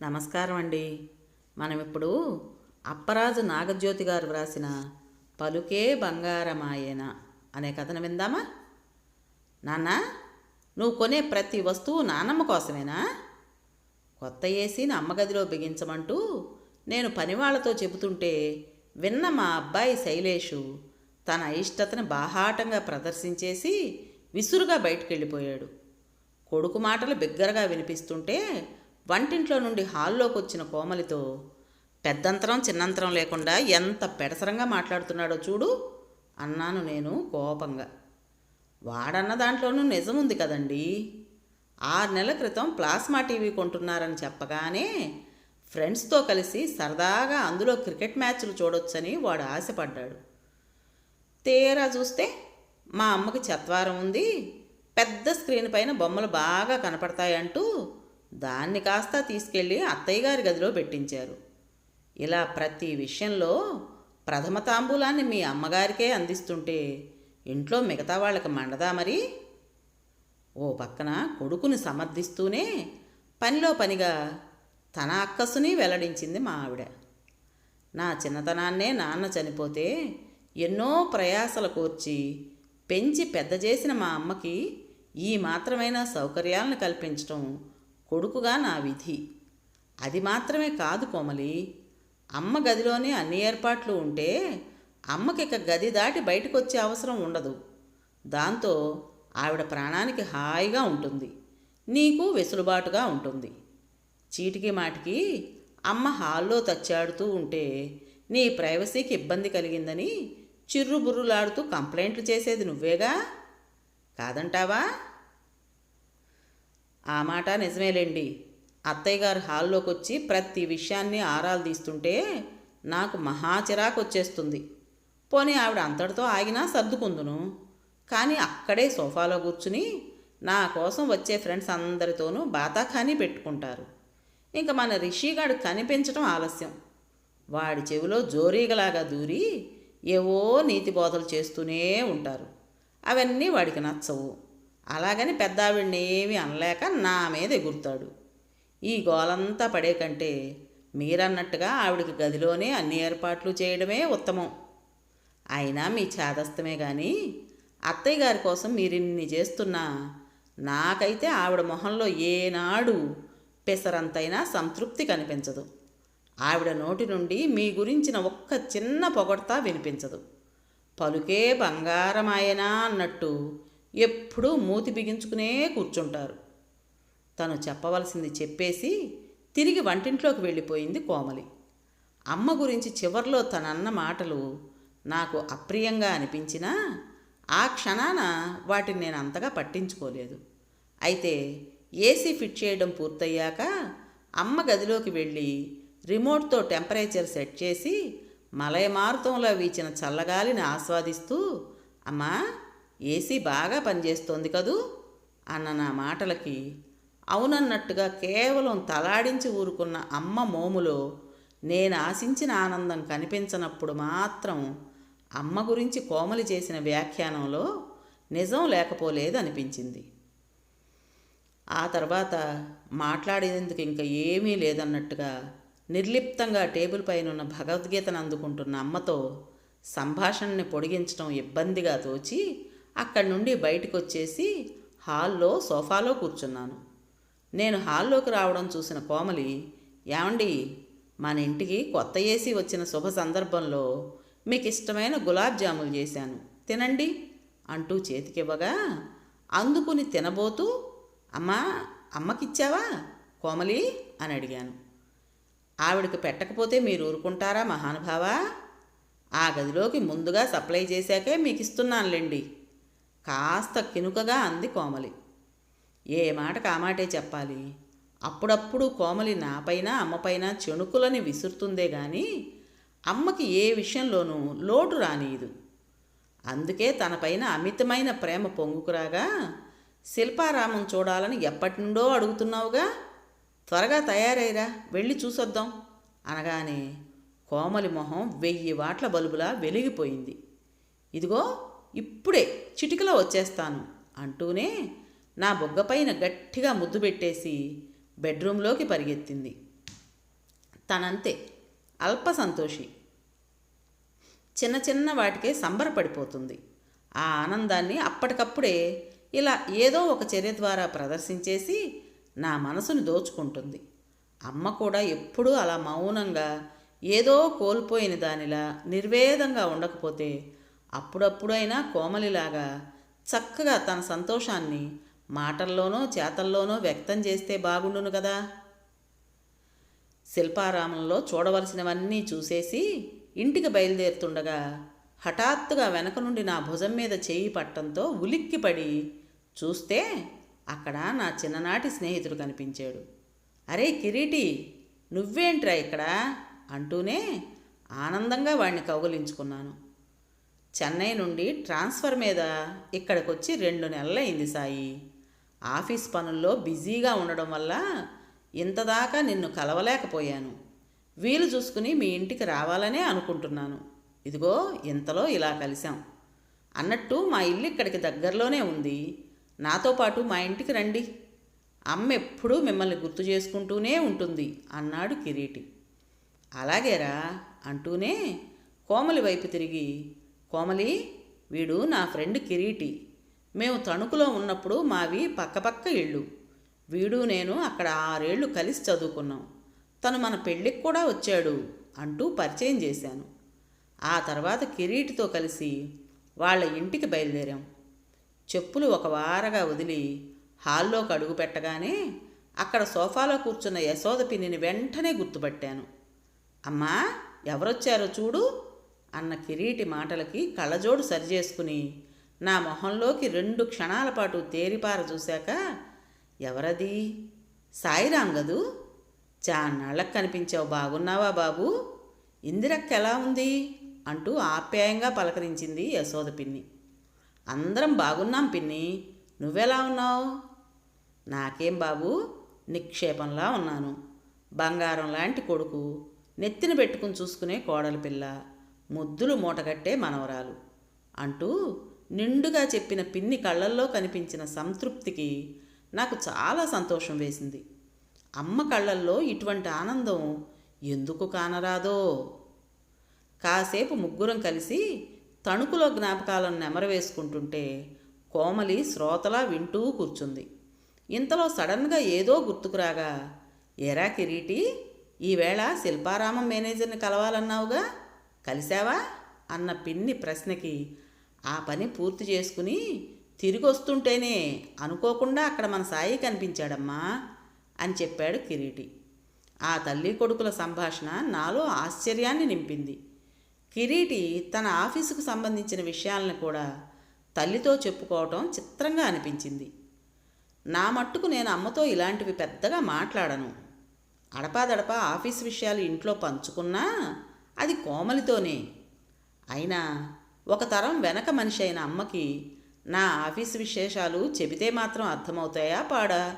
నమస్కారం అండి మనం ఇప్పుడు అప్పరాజు నాగజ్యోతి గారు వ్రాసిన పలుకే బంగారమాయేన అనే కథను విందామా? నాన్న నువ్వు కొనే ప్రతి వస్తువు నానమ్మ కోసమేనా? కొత్త ఏసీని అమ్మగదిలో బిగించమంటూ నేను పనివాళ్ళతో చెబుతుంటే విన్న మా అబ్బాయి శైలేషు తన అయిష్టతను బాహాటంగా ప్రదర్శించేసి విసురుగా బయటికి వెళ్ళిపోయాడు కొడుకు మాటలు బిగ్గరగా వినిపిస్తుంటే వంటింట్లో నుండి హాల్లోకి వచ్చిన కోమలితో పెద్దంతరం చిన్నంతరం లేకుండా ఎంత పెడసరంగా మాట్లాడుతున్నాడో చూడు అన్నాను నేను కోపంగా. వాడన్న దాంట్లోనూ నిజం ఉంది కదండి. ఆరు నెలల క్రితం ప్లాస్మా టీవీ కొంటున్నారని చెప్పగానే ఫ్రెండ్స్తో కలిసి సరదాగా అందులో క్రికెట్ మ్యాచ్లు చూడొచ్చని వాడు ఆశపడ్డాడు. తీరా చూస్తే మా అమ్మకి చత్వారం ఉంది పెద్ద స్క్రీన్ పైన బొమ్మలు బాగా కనపడతాయంటూ దాన్ని కాస్త తీసుకెళ్ళి అత్తయ్య గారి గదిలో పెట్టించారు. ఇలా ప్రతి విషయంలో ప్రథమ తాంబూలాన్ని మీ అమ్మగారికే అందిస్తుంటే ఇంట్లో మిగతా వాళ్ళకి మండదా మరి? ఓ పక్కన కొడుకుని సమర్థిస్తూనే పనిలో పనిగా తన అక్కసుని వెల్లడించింది మా ఆవిడ. నా చిన్నతనాన్నే నాన్న చనిపోతే ఎన్నో ప్రయాసలు కోర్చి పెంచి పెద్ద చేసిన మా అమ్మకి ఈ మాత్రమైన సౌకర్యాలను కల్పించటం కొడుకుగా నా విధి. అది మాత్రమే కాదు కోమలి. అమ్మ గదిలోనే అన్ని ఏర్పాట్లు ఉంటే అమ్మకిక గది దాటి బయటకు వచ్చే అవసరం ఉండదు. దాంతో ఆవిడ ప్రాణానికి హాయిగా ఉంటుంది. నీకు వెసులుబాటుగా ఉంటుంది. చీటికి మాటికి అమ్మ హాల్లో తచ్చాడుతూ ఉంటే నీ ప్రైవసీకి ఇబ్బంది కలిగిందని చిర్రుబుర్రులాడుతూ కంప్లైంట్లు చేసేది నువ్వేగా? కాదంటావా? ఆ మాట నిజమేలేండి. అత్తయ్య గారు హాల్లోకి వచ్చి ప్రతి విషయాన్ని ఆరాలు తీస్తుంటే నాకు మహా చిరాకు వచ్చేస్తుంది పోనీ ఆవిడ అంతటితో ఆగినా సర్దుకుందును. కానీ అక్కడే సోఫాలో కూర్చుని నా కోసం వచ్చే ఫ్రెండ్స్ అందరితోనూ బాతాఖానీ పెట్టుకుంటారు. ఇంకా మన రిషిగాడు కనిపించడం ఆలస్యం. వాడి చెవిలో జోరీగలాగా దూరి ఏవో నీతి బోధలు చేస్తూనే ఉంటారు. అవన్నీ వాడికి నచ్చవు. అలాగని పెద్ద ఆవిడని ఏమీ అనలేక నా మీద ఎగురుతాడు. ఈ గోలంతా పడే కంటే మీరన్నట్టుగా ఆవిడకి గదిలోనే అన్ని ఏర్పాట్లు చేయడమే ఉత్తమం. అయినా మీ చేదస్తమే కానీ అత్తయ్య గారి కోసం మీరిన్ని చేస్తున్నా నాకైతే ఆవిడ మొహంలో ఏనాడు పెసరంతైనా సంతృప్తి కనిపించదు. ఆవిడ నోటి నుండి మీ గురించిన ఒక్క చిన్న పొగడ్తా వినిపించదు. పలుకే బంగారమాయనా అన్నట్టు ఎప్పుడూ మూతి బిగించుకునే కూర్చుంటారు. తను చెప్పవలసింది చెప్పేసి తిరిగి వంటింట్లోకి వెళ్ళిపోయింది కోమలి. అమ్మ గురించి చివర్లో తనన్న మాటలు నాకు అప్రియంగా అనిపించినా ఆ క్షణాన వాటిని నేను అంతగా పట్టించుకోలేదు. అయితే ఏసీ ఫిట్ చేయడం పూర్తయ్యాక అమ్మ గదిలోకి వెళ్ళి రిమోట్తో టెంపరేచర్ సెట్ చేసి మలయమారుతంలో వీచిన చల్లగాలిని ఆస్వాదిస్తూ అమ్మా ఏసీ బాగా పనిచేస్తోంది కదూ? అన్న నా మాటలకి అవునన్నట్టుగా కేవలం తలాడించి ఊరుకున్న అమ్మ మోములో నేను ఆశించిన ఆనందం కనిపించనప్పుడు మాత్రం అమ్మ గురించి కోమలి చేసిన వ్యాఖ్యానంలో నిజం లేకపోలేదు అనిపించింది ఆ తర్వాత మాట్లాడేందుకు ఇంకా ఏమీ లేదన్నట్టుగా నిర్లిప్తంగా టేబుల్ పైన ఉన్న భగవద్గీతను అందుకుంటున్న అమ్మతో సంభాషణని పొడిగించడం ఇబ్బందిగా తోచి అక్కడి నుండి బయటకు వచ్చేసి హాల్లో సోఫాలో కూర్చున్నాను. నేను హాల్లోకి రావడం చూసిన కోమలి ఏమండి మన ఇంటికి కొత్త ఏసీ వచ్చిన శుభ సందర్భంలో మీకు ఇష్టమైన గులాబ్ జాములు చేశాను. తినండి అంటూ చేతికివ్వగా అందుకుని తినబోతూ అమ్మా అమ్మకిచ్చావా కోమలి అని అడిగాను. ఆవిడకి పెట్టకపోతే మీరు ఊరుకుంటారా మహానుభావా? ఆ గదిలోకి ముందుగా సప్లై చేశాకే మీకు ఇస్తున్నానులేండి కాస్త కినుకగా అంది కోమలి. ఏ మాట కామాటే చెప్పాలి? అప్పుడప్పుడు కోమలి నాపైన అమ్మపైన చెణుకులని విసురుతుందే గాని అమ్మకి ఏ విషయంలోనూ లోటు రానియదు. అందుకే తనపైన అమితమైన ప్రేమ పొంగుకురాగా శిల్పారామం చూడాలని ఎప్పటి నుండో అడుగుతున్నావుగా? త్వరగా తయారైరా వెళ్ళి చూసొద్దాం అనగానే కోమలి మొహం వెయ్యి వాట్ల బలుబులా వెలిగిపోయింది. ఇదిగో ఇప్పుడే చిటికలో వచ్చేస్తాను అంటూనే నా బొగ్గపైన గట్టిగా ముద్దు పెట్టేసి బెడ్రూంలోకి పరిగెత్తింది. తనంతే అల్ప సంతోషి. చిన్న చిన్న వాటికే సంబరపడిపోతుంది. ఆ ఆనందాన్ని అప్పటికప్పుడే ఇలా ఏదో ఒక చర్య ద్వారా ప్రదర్శించేసి నా మనసుని దోచుకుంటుంది. అమ్మ కూడా ఎప్పుడూ అలా మౌనంగా ఏదో కోల్పోయిన దానిలా నిర్వేదంగా ఉండకపోతే అప్పుడప్పుడైనా కోమలిలాగా చక్కగా తన సంతోషాన్ని మాటల్లోనో చేతల్లోనో వ్యక్తం చేస్తే బాగుండును కదా? శిల్పారామంలో చూడవలసినవన్నీ చూసేసి ఇంటికి బయలుదేరుతుండగా హఠాత్తుగా వెనక నుండి నా భుజం మీద చేయి పట్టంతో ఉలిక్కిపడి చూస్తే అక్కడ నా చిన్ననాటి స్నేహితుడు కనిపించాడు. అరే కిరీటి నువ్వేంట్రా ఇక్కడ? అంటూనే ఆనందంగా వాడిని కౌగులించుకున్నాను. చెన్నై నుండి ట్రాన్స్ఫర్ మీద ఇక్కడికొచ్చి రెండు నెలలైంది సాయి. ఆఫీస్ పనుల్లో బిజీగా ఉండడం వల్ల ఇంతదాకా నిన్ను కలవలేకపోయాను. వీలు చూసుకుని మీ ఇంటికి రావాలనే అనుకుంటున్నాను. ఇదిగో ఇంతలో ఇలా కలిశాం. అన్నట్టు మా ఇల్లు ఇక్కడికి దగ్గరలోనే ఉంది. నాతో పాటు మా ఇంటికి రండి. అమ్మ ఎప్పుడూ మిమ్మల్ని గుర్తు చేసుకుంటూనే ఉంటుంది అన్నాడు కిరీటి. అలాగేరా అంటూనే కోమలి వైపు తిరిగి కోమలి వీడు నా ఫ్రెండ్ కిరీటి. మేము తణుకులో ఉన్నప్పుడు మావి పక్కపక్క ఇళ్ళు. వీడు నేను అక్కడ ఆరేళ్ళు కలిసి చదువుకున్నాం. తను మన పెళ్ళికి కూడా వచ్చాడు అంటూ పరిచయం చేశాను. ఆ తర్వాత కిరీటితో కలిసి వాళ్ళ ఇంటికి బయలుదేరాం. చెప్పులు ఒక వారగా వదిలి హాల్లోకి అడుగు పెట్టగానే అక్కడ సోఫాలో కూర్చున్న యశోద పిన్నిని వెంటనే గుర్తుపట్టాను. అమ్మా ఎవరొచ్చారో చూడు. అన్న కిరీటి మాటలకి కళ్ళజోడు సరిచేసుకుని నా మొహంలోకి రెండు క్షణాల పాటు తేరిపార చూశాక ఎవరది? సాయిరాం గదు? చాన్నాళ్ళకు కనిపించావు బాగున్నావా బాబు? ఇందిరక్క ఎలా ఉంది? అంటూ ఆప్యాయంగా పలకరించింది యశోద పిన్ని. అందరం బాగున్నాం పిన్ని. నువ్వెలా ఉన్నావు? నాకేం బాబు? నిక్షేపంలా ఉన్నాను. బంగారం లాంటి కొడుకు. నెత్తిన పెట్టుకుని చూసుకునే కోడలి పిల్ల. ముద్దులు మూటగట్టే మనవరాలు అంటూ నిండుగా చెప్పిన పిన్ని కళ్ళల్లో కనిపించిన సంతృప్తికి నాకు చాలా సంతోషం వేసింది. అమ్మ కళ్ళల్లో ఇటువంటి ఆనందం ఎందుకు కానరాదో? కాసేపు ముగ్గురం కలిసి తణుకులో జ్ఞాపకాలను నెమరవేసుకుంటుంటే కోమలి శ్రోతలా వింటూ కూర్చుంది. ఇంతలో సడన్గా ఏదో గుర్తుకురాగా ఏరా కిరీటి ఈవేళ శిల్పారామం మేనేజర్ని కలవాలన్నావుగా? కలిశావా అన్న పిన్ని ప్రశ్నకి ఆ పని పూర్తి చేసుకుని తిరిగి వస్తుంటేనే అనుకోకుండా అక్కడ మన సాయి కనిపించాడమ్మా అని చెప్పాడు కిరీటి. ఆ తల్లి కొడుకుల సంభాషణ నాలో ఆశ్చర్యాన్ని నింపింది. కిరీటి తన ఆఫీసుకు సంబంధించిన విషయాలను కూడా తల్లితో చెప్పుకోవటం చిత్రంగా అనిపించింది. నా మట్టుకు నేను అమ్మతో ఇలాంటివి పెద్దగా మాట్లాడను. అడపాదడపా ఆఫీస్ విషయాలు ఇంట్లో పంచుకున్నా అది కోమలితోనే. అయినా ఒక తరం వెనక మనిషి అయిన అమ్మకి నా ఆఫీస్ విశేషాలు చెబితే మాత్రం అర్థమవుతాయా పాడా?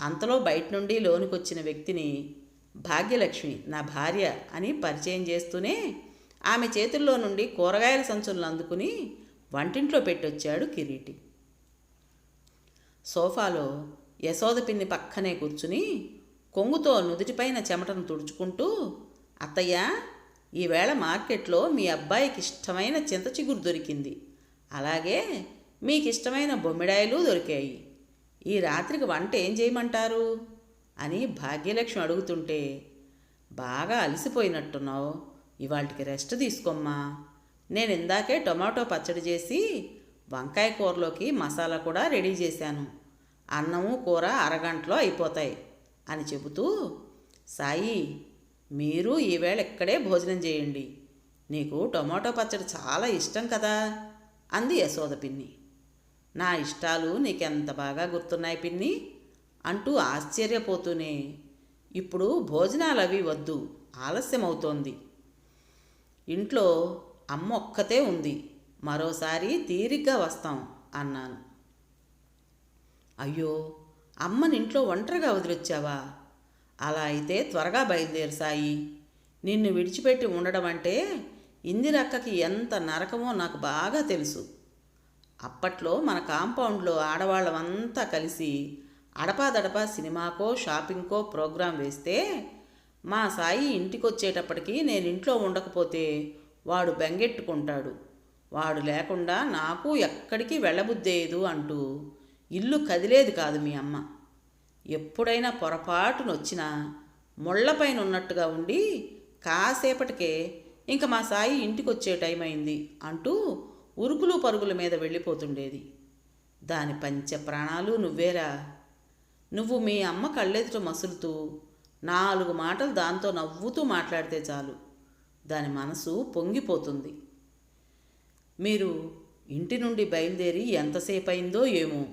అంతలో బయట నుండి లోనుకొచ్చిన వ్యక్తిని భాగ్యలక్ష్మి నా భార్య అని పరిచయం చేస్తూనే ఆమె చేతుల్లో నుండి కూరగాయల సంచులను అందుకుని వంటింట్లో పెట్టొచ్చాడు కిరీటి. సోఫాలో యశోద పిన్ని పక్కనే కూర్చుని కొంగుతో నుదుటిపైన చెమటను తుడుచుకుంటూ అత్తయ్య ఈవేళ మార్కెట్లో మీ అబ్బాయికి ఇష్టమైన చింత చిగురు దొరికింది. అలాగే మీకు ఇష్టమైన బొమ్మిడాయలు దొరికాయి. ఈ రాత్రికి వంట ఏం చేయమంటారు? అని భాగ్యలక్ష్మి అడుగుతుంటే బాగా అలసిపోయినట్టున్నావు. ఇవాళకి రెస్ట్ తీసుకోమ్మా. నేను ఇందాకే టొమాటో పచ్చడి చేసి వంకాయ కూరలోకి మసాలా కూడా రెడీ చేశాను. అన్నము కూర అరగంటలో అయిపోతాయి అని చెబుతూ సాయి మీరు ఈవేళ ఇక్కడే భోజనం చేయండి. నీకు టొమాటో పచ్చడి చాలా ఇష్టం కదా? అంది యశోద పిన్ని. నా ఇష్టాలు నీకెంత బాగా గుర్తున్నాయి పిన్ని? అంటూ ఆశ్చర్యపోతూనే. ఇప్పుడు భోజనాలు అవి వద్దు ఆలస్యమవుతోంది. ఇంట్లో అమ్మ ఒక్కతే ఉంది మరోసారి తీరిగ్గా వస్తాం అన్నాను. అయ్యో అమ్మని ఇంట్లో ఒంటరిగా వదిలొచ్చావా? అలా అయితే త్వరగా బయలుదేరు సాయి నిన్ను విడిచిపెట్టి ఉండడం అంటే ఇందిరక్కకి ఎంత నరకమో నాకు బాగా తెలుసు. అప్పట్లో మన కాంపౌండ్లో ఆడవాళ్ళమంతా కలిసి అడపాదడపా సినిమాకో షాపింగ్కో ప్రోగ్రాం వేస్తే మా సాయి ఇంటికొచ్చేటప్పటికి నేను ఇంట్లో ఉండకపోతే వాడు బెంగెట్టుకుంటాడు. వాడు లేకుండా నాకు ఎక్కడికి వెళ్ళబుద్దేదు అంటూ ఇల్లు కదిలేది కాదు మీ అమ్మ. ఎప్పుడైనా పొరపాటునొచ్చినా ముళ్ళపైన ఉన్నట్టుగా ఉండి కాసేపటికే ఇంక మా సాయి ఇంటికొచ్చే టైం అయింది అంటూ ఉరుకులు పరుగుల మీద వెళ్ళిపోతుండేది. దాని పంచ ప్రాణాలు నువ్వేరా? నువ్వు మీ అమ్మ కళ్ళెదుట మసులుతూ నాలుగు మాటలు దాంతో నవ్వుతూ మాట్లాడితే చాలు. దాని మనసు పొంగిపోతుంది. మీరు ఇంటి నుండి బయలుదేరి ఎంతసేపు అయిందో ఏమో.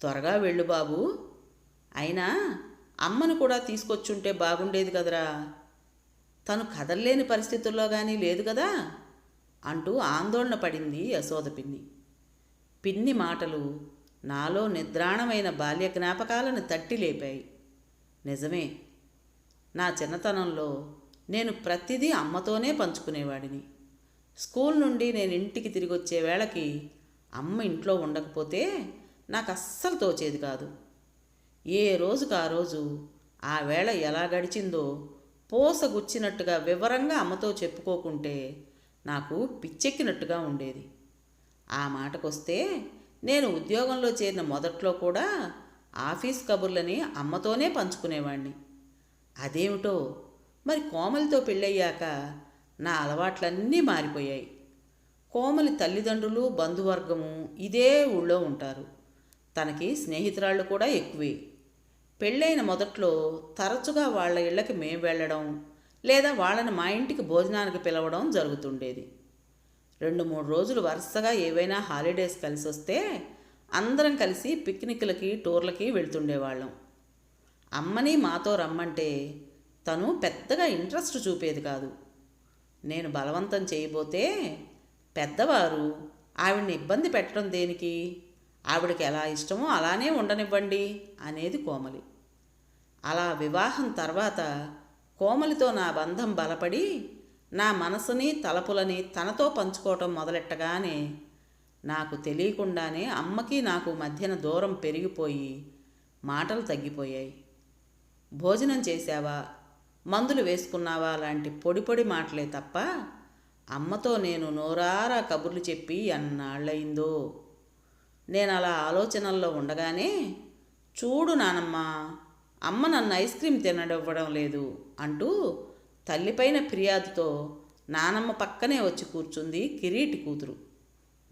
త్వరగా వెళ్ళు బాబు. అయినా అమ్మను కూడా తీసుకొచ్చుంటే బాగుండేది కదరా. తను కదల్లేని పరిస్థితుల్లో కానీ లేదు కదా? అంటూ ఆందోళన పడింది యశోద పిన్ని. పిన్ని మాటలు నాలో నిద్రాణమైన బాల్య జ్ఞాపకాలను తట్టి లేపాయి. నిజమే నా చిన్నతనంలో నేను ప్రతిదీ అమ్మతోనే పంచుకునేవాడిని. స్కూల్ నుండి నేను ఇంటికి తిరిగి వచ్చే వేళకి అమ్మ ఇంట్లో ఉండకపోతే నాకు అస్సలు తోచేది కాదు. ఏ రోజుకు ఆ రోజు? ఆ వేళ ఎలా గడిచిందో పోసగుచ్చినట్టుగా వివరంగా అమ్మతో చెప్పుకోకుంటే నాకు పిచ్చెక్కినట్టుగా ఉండేది. ఆ మాటకొస్తే నేను ఉద్యోగంలో చేరిన మొదట్లో కూడా ఆఫీస్ కబుర్లని అమ్మతోనే పంచుకునేవాణ్ణి. అదేమిటో? మరి కోమలితో పెళ్ళయ్యాక నా అలవాట్లన్నీ మారిపోయాయి. కోమలి తల్లిదండ్రులు బంధువర్గము ఇదే ఊళ్ళో ఉంటారు. తనకి స్నేహితురాళ్ళు కూడా ఎక్కువే. పెళ్ళైన మొదట్లో తరచుగా వాళ్ళ ఇళ్ళకి మేం వెళ్ళడం లేదా వాళ్ళని మా ఇంటికి భోజనానికి పిలవడం జరుగుతుండేది. రెండు మూడు రోజులు వరుసగా ఏవైనా హాలిడేస్ కలిసి వస్తే అందరం కలిసి పిక్నిక్లకి టూర్లకి వెళ్తుండేవాళ్ళం. అమ్మని మాతో రమ్మంటే తను పెద్దగా ఇంట్రెస్ట్ చూపేది కాదు. నేను బలవంతం చేయబోతే పెద్దవారు ఆవిడని ఇబ్బంది పెట్టడం దేనికి? ఆవిడకి ఎలా ఇష్టమో అలానే ఉండనివ్వండి అనేది కోమలి. అలా వివాహం తర్వాత కోమలితో నా బంధం బలపడి నా మనసుని తలపులని తనతో పంచుకోవటం మొదలెట్టగానే నాకు తెలియకుండానే అమ్మకి నాకు మధ్యన దూరం పెరిగిపోయి మాటలు తగ్గిపోయాయి. భోజనం చేశావా? మందులు వేసుకున్నావా? లాంటి పొడి పొడి మాటలే తప్ప అమ్మతో నేను నోరారా కబుర్లు చెప్పి అన్నాళ్ళయిందో నేను అలా ఆలోచనల్లో ఉండగానే చూడు నానమ్మా అమ్మ నన్ను ఐస్ క్రీమ్ తినడివ్వడం లేదు అంటూ తల్లిపైన ఫిర్యాదుతో నానమ్మ పక్కనే వచ్చి కూర్చుంది కిరీటి కూతురు.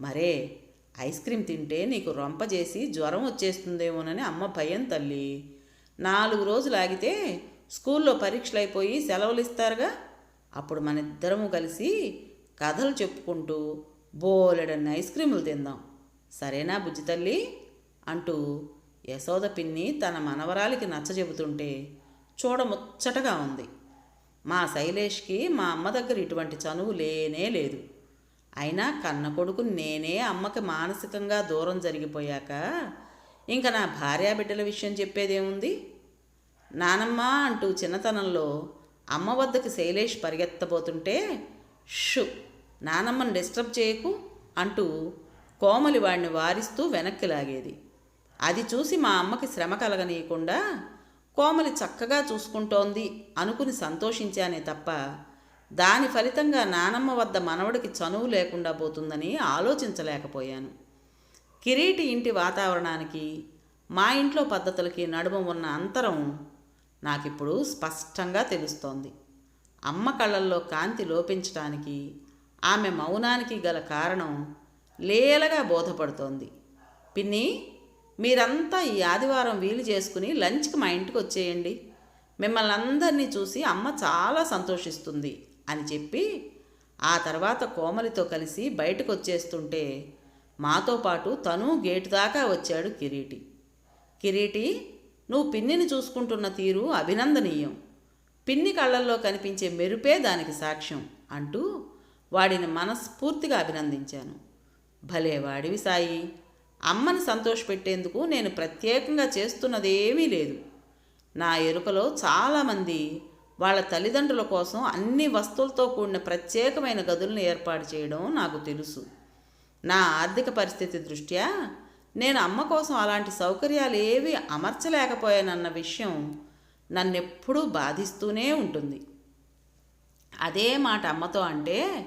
మరే ఐస్ క్రీమ్ తింటే నీకు రొంప చేసి జ్వరం వచ్చేస్తుందేమోనని అమ్మ భయం తల్లి. నాలుగు రోజులు ఆగితే స్కూల్లో పరీక్షలు అయిపోయి సెలవులు ఇస్తారుగా అప్పుడు మన ఇద్దరము కలిసి కథలు చెప్పుకుంటూ బోలెడన్ని ఐస్ క్రీములు తిందాం. సరేనా బుజ్జి తల్లి? అంటూ యశోద పిన్ని తన మనవరాలికి నచ్చజెబుతుంటే చూడముచ్చటగా ఉంది. మా శైలేష్కి మా అమ్మ దగ్గర ఇటువంటి చనువు లేనే లేదు. అయినా కన్న కొడుకు నేనే అమ్మకి మానసికంగా దూరం జరిగిపోయాక ఇంకా నా భార్యాబిడ్డల విషయం చెప్పేదేముంది? నానమ్మ అంటూ చిన్నతనంలో అమ్మ వద్దకు శైలేష్ పరిగెత్తబోతుంటే షు నానమ్మని డిస్టర్బ్ చేయకు అంటూ కోమలి వాడిని వారిస్తూ వెనక్కి లాగేది. అది చూసి మా అమ్మకి శ్రమ కలగనీయకుండా కోమలి చక్కగా చూసుకుంటోంది అనుకుని సంతోషించానే తప్ప దాని ఫలితంగా నానమ్మ వద్ద మనవడికి చనువు లేకుండా పోతుందని ఆలోచించలేకపోయాను. కిరీటి ఇంటి వాతావరణానికి మా ఇంట్లో పద్ధతులకి నడుమ ఉన్న అంతరం నాకిప్పుడు స్పష్టంగా తెలుస్తోంది. అమ్మ కళ్ళల్లో కాంతి లోపించటానికి ఆమె మౌనానికి గల కారణం లేలగా బోధపడుతోంది. పిన్ని మీరంతా ఈ ఆదివారం వీలు చేసుకుని లంచ్కి మా ఇంటికి వచ్చేయండి. మిమ్మల్ని అందరినీ చూసి అమ్మ చాలా సంతోషిస్తుంది అని చెప్పి ఆ తర్వాత కోమలితో కలిసి బయటకు వచ్చేస్తుంటే మాతో పాటు తను గేటు దాకా వచ్చాడు కిరీటి. కిరీటి నువ్వు పిన్నిని చూసుకుంటున్న తీరు అభినందనీయం. పిన్ని కళ్ళల్లో కనిపించే మెరుపే దానికి సాక్ష్యం అంటూ వాడిని మనస్ఫూర్తిగా అభినందించాను. భలే వాడివి సాయి. అమ్మని సంతోషపెట్టేందుకు నేను ప్రత్యేకంగా చేస్తున్నదేమీ లేదు. నా ఎరుకలో చాలామంది వాళ్ళ తల్లిదండ్రుల కోసం అన్ని వస్తువులతో కూడిన ప్రత్యేకమైన గదులను ఏర్పాటు చేయడం నాకు తెలుసు. నా ఆర్థిక పరిస్థితి దృష్ట్యా నేను అమ్మ కోసం అలాంటి సౌకర్యాలు ఏవి అమర్చలేకపోయానన్న విషయం నన్నెప్పుడూ బాధిస్తూనే ఉంటుంది. అదే మాట అమ్మతో అంటే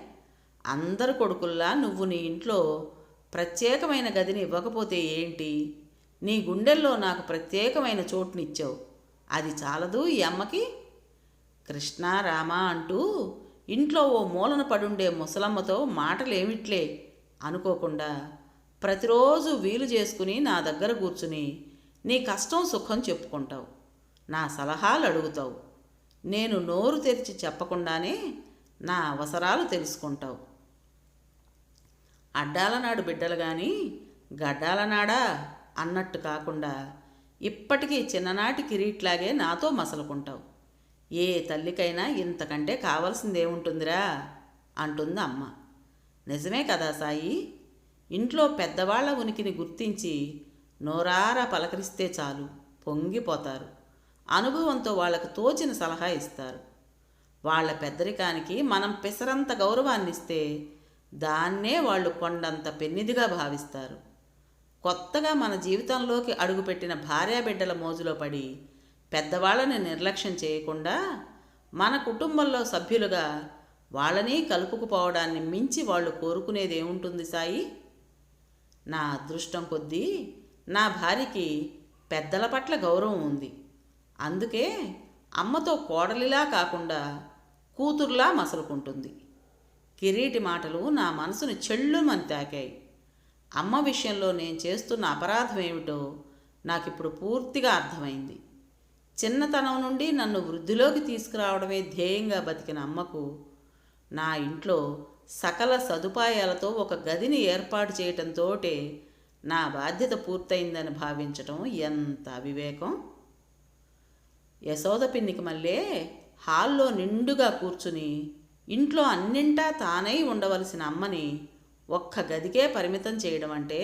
అందరు కొడుకుల్లా నువ్వు నీ ఇంట్లో ప్రత్యేకమైన గదిని ఇవ్వకపోతే ఏంటి? నీ గుండెల్లో నాకు ప్రత్యేకమైన చోటునిచ్చావు. అది చాలదు ఈ అమ్మకి? కృష్ణ రామ అంటూ ఇంట్లో ఓ మూలన పడుండే ముసలమ్మతో మాటలేమిట్లే? అనుకోకుండా ప్రతిరోజు వీలు చేసుకుని నా దగ్గర కూర్చుని నీ కష్టం సుఖం చెప్పుకుంటావు. నా సలహాలు అడుగుతావు. నేను నోరు తెరిచి చెప్పకుండానే నా అవసరాలు తెలుసుకుంటావు. అడ్డాలనాడు బిడ్డలు కానీ గడ్డాలనాడా అన్నట్టు కాకుండా ఇప్పటికీ చిన్ననాటి కిరీట్లాగే నాతో మసలుకుంటావు. ఏ తల్లికైనా ఇంతకంటే కావాల్సిందేముంటుందిరా? అంటుంది అమ్మ. నిజమే కదా సాయి. ఇంట్లో పెద్దవాళ్ళ ఉనికిని గుర్తించి నోరారా పలకరిస్తే చాలు పొంగిపోతారు. అనుభవంతో వాళ్ళకు తోచిన సలహా ఇస్తారు. వాళ్ళ పెద్దరికానికి మనం పిసరంత గౌరవాన్నిస్తే దాన్నే వాళ్ళు కొండంత పెన్నిదిగా భావిస్తారు. కొత్తగా మన జీవితంలోకి అడుగుపెట్టిన భార్యాబిడ్డల మోజులో పడి పెద్దవాళ్ళని నిర్లక్ష్యం చేయకుండా మన కుటుంబంలో సభ్యులుగా వాళ్ళని కలుపుకుపోవడాన్ని మించి వాళ్ళు కోరుకునేది ఏముంటుంది సాయి? నా అదృష్టం కొద్దీ నా భార్యకి పెద్దల పట్ల గౌరవం ఉంది. అందుకే అమ్మతో కోడలిలా కాకుండా కూతురులా మసలుకుంటుంది. కిరీటి మాటలు నా మనసును చెళ్ళుమని తాకాయి. అమ్మ విషయంలో నేను చేస్తున్న అపరాధం ఏమిటో నాకిప్పుడు పూర్తిగా అర్థమైంది. చిన్నతనం నుండి నన్ను వృద్ధిలోకి తీసుకురావడమే ధ్యేయంగా బతికిన అమ్మకు నా ఇంట్లో సకల సదుపాయాలతో ఒక గదిని ఏర్పాటు చేయటంతోటే నా బాధ్యత పూర్తయిందని భావించటం ఎంత అవివేకం! యశోద పిన్నికి మళ్ళీ హాల్లో నిండుగా కూర్చుని ఇంట్లో అన్నింటా తానై ఉండవలసిన అమ్మని ఒక్క గదికే పరిమితం చేయడం అంటే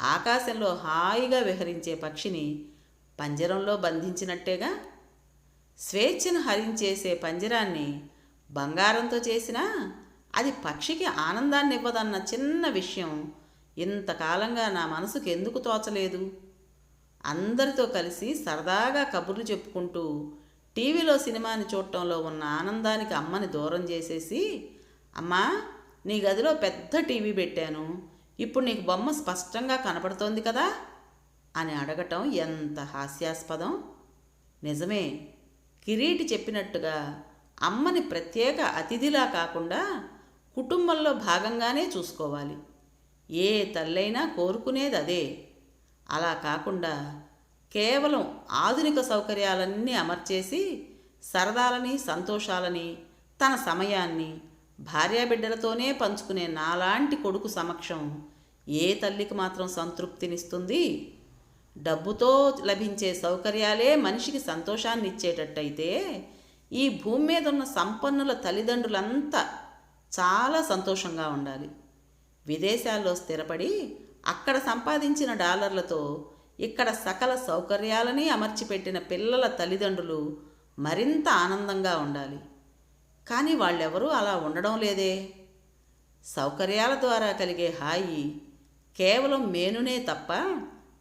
ఆకాశంలో హాయిగా విహరించే పక్షిని పంజరంలో బంధించినట్టేగా? స్వేచ్ఛను హరించేసే పంజరాన్ని బంగారంతో చేసినా అది పక్షికి ఆనందాన్ని ఇవ్వదన్న చిన్న విషయం ఇంతకాలంగా నా మనసుకు ఎందుకు తోచలేదు? అందరితో కలిసి సరదాగా కబుర్లు చెప్పుకుంటూ టీవీలో సినిమాని చూడటంలో ఉన్న ఆనందానికి అమ్మని దూరం చేసేసి అమ్మా నీ గదిలో పెద్ద టీవీ పెట్టాను. ఇప్పుడు నీకు బొమ్మ స్పష్టంగా కనపడుతోంది కదా? అని అడగటం ఎంత హాస్యాస్పదం. నిజమే కిరీటి చెప్పినట్టుగా అమ్మని ప్రత్యేక అతిథిలా కాకుండా కుటుంబంలో భాగంగానే చూసుకోవాలి. ఏ తల్లైనా కోరుకునేది అదే. అలా కాకుండా కేవలం ఆధునిక సౌకర్యాలన్నీ అమర్చేసి సరదాలని సంతోషాలని తన సమయాన్ని భార్యాబిడ్డలతోనే పంచుకునే నాలాంటి కొడుకు సమక్షం ఏ తల్లికి మాత్రం సంతృప్తినిస్తుంది? డబ్బుతో లభించే సౌకర్యాలే మనిషికి సంతోషాన్ని ఇచ్చేటట్టయితే ఈ భూమి మీద ఉన్న సంపన్నుల తల్లిదండ్రులంతా చాలా సంతోషంగా ఉండాలి. విదేశాల్లో స్థిరపడి అక్కడ సంపాదించిన డాలర్లతో ఇక్కడ సకల సౌకర్యాలని అమర్చిపెట్టిన పిల్లల తల్లిదండ్రులు మరింత ఆనందంగా ఉండాలి. కానీ వాళ్ళెవరూ అలా ఉండడం లేదే. సౌకర్యాల ద్వారా కలిగే హాయి కేవలం మేనునే తప్ప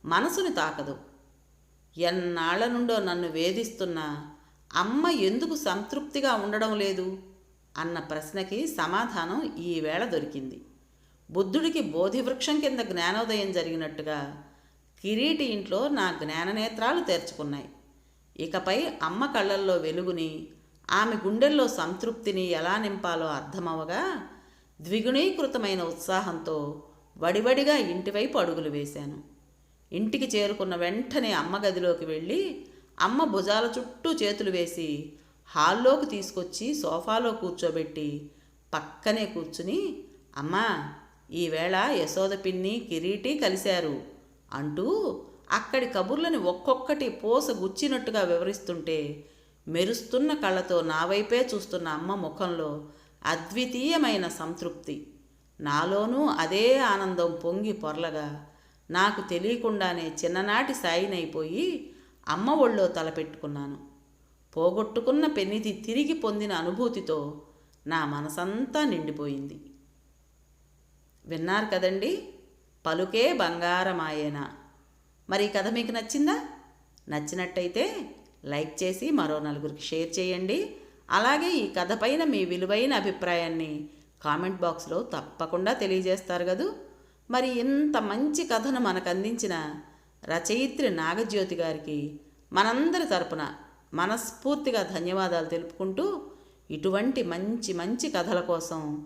మనసుని తాకదు. ఎన్నాళ్ళ నుండో నన్ను వేధిస్తున్న అమ్మ ఎందుకు సంతృప్తిగా ఉండడం లేదు? అన్న ప్రశ్నకి సమాధానం ఈవేళ దొరికింది. బుద్ధుడికి బోధివృక్షం కింద జ్ఞానోదయం జరిగినట్టుగా కిరీటి ఇంట్లో నా జ్ఞాననేత్రాలు తెరుచుకున్నాయి. ఇకపై అమ్మ కళ్ళల్లో వెలుగుని ఆమె గుండెల్లో సంతృప్తిని ఎలా నింపాలో అర్థమవగా ద్విగుణీకృతమైన ఉత్సాహంతో వడివడిగా ఇంటివైపు అడుగులు వేశాను. ఇంటికి చేరుకున్న వెంటనే అమ్మ గదిలోకి వెళ్ళి అమ్మ భుజాల చుట్టూ చేతులు వేసి హాల్లోకి తీసుకొచ్చి సోఫాలో కూర్చోబెట్టి పక్కనే కూర్చుని అమ్మా ఈవేళ యశోద పిన్ని కిరీటి కలిశారు. అంటూ అక్కడి కబుర్లని ఒక్కొక్కటి పోస గుచ్చినట్టుగా వివరిస్తుంటే మెరుస్తున్న కళ్ళతో నా వైపే చూస్తున్న అమ్మ ముఖంలో అద్వితీయమైన సంతృప్తి. నాలోనూ అదే ఆనందం పొంగి పొరలగా నాకు తెలియకుండానే చిన్ననాటి సాయినైపోయి అమ్మ ఒళ్ళో తలపెట్టుకున్నాను. పోగొట్టుకున్న పెన్నిది తిరిగి పొందిన అనుభూతితో నా మనసంతా నిండిపోయింది. విన్నారు కదండీ? పలుకే బంగారమాయేనా? మరి ఈ కథ మీకు నచ్చిందా? నచ్చినట్టయితే లైక్ చేసి మరో నలుగురికి షేర్ చేయండి. అలాగే ఈ కథ పైన మీ విలువైన అభిప్రాయాన్ని కామెంట్ బాక్స్లో తప్పకుండా తెలియజేస్తారు కదూ? మరి ఇంత మంచి కథను మనకు అందించిన రచయిత్రి నాగజ్యోతి గారికి మనందరి తరపున మనస్ఫూర్తిగా ధన్యవాదాలు తెలుపుకుంటూ ఇటువంటి మంచి మంచి కథల కోసం